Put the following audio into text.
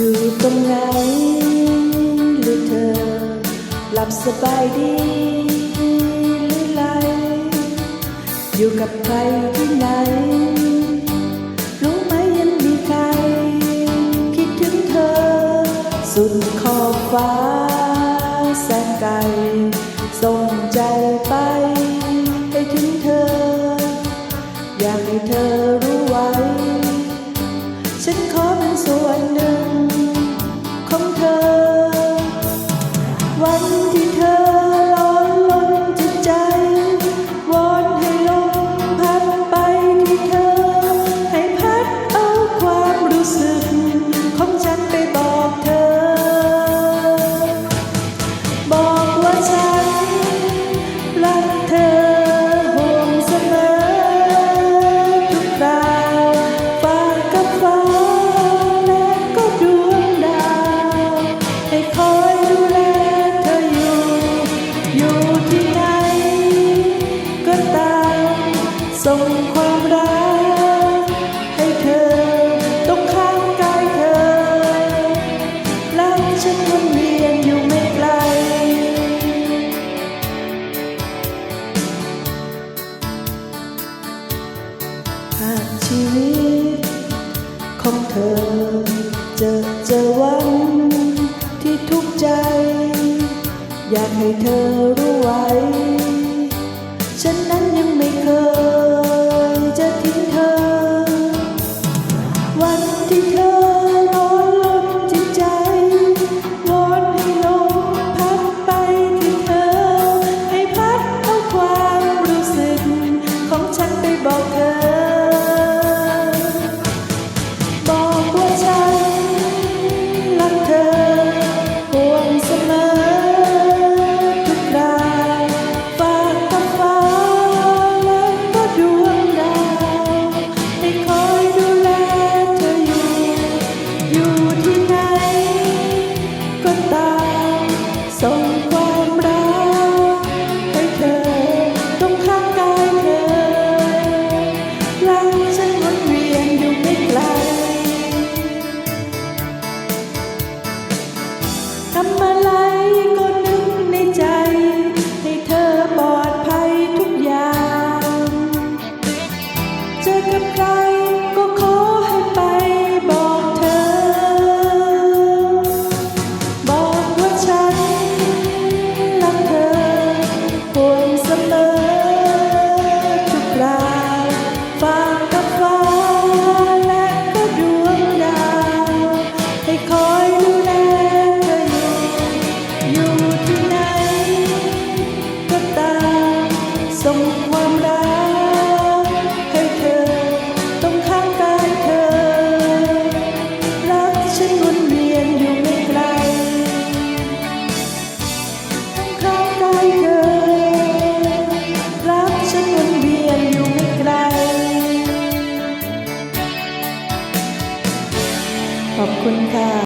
อยู่ตรงไหนหรือเธอ หลับสบายดีหรือไร อยู่กับใครที่ไหน รู้ไหมยังมีใคร คิดถึงเธอ สุดขอบฟ้าแสนไกล ส่งใจไปให้ถึงเธอ อยากให้เธอรู้ไว้ ฉันขอเป็นส่วนหนึ่ง ชีวิต ของเธอจะเจอวันที่ทุกใจ อยากให้เธอรู้ไว้ ฉันนั้นยังไม่เคย อยู่ที่ไหนก็ตาม คุณค่ะ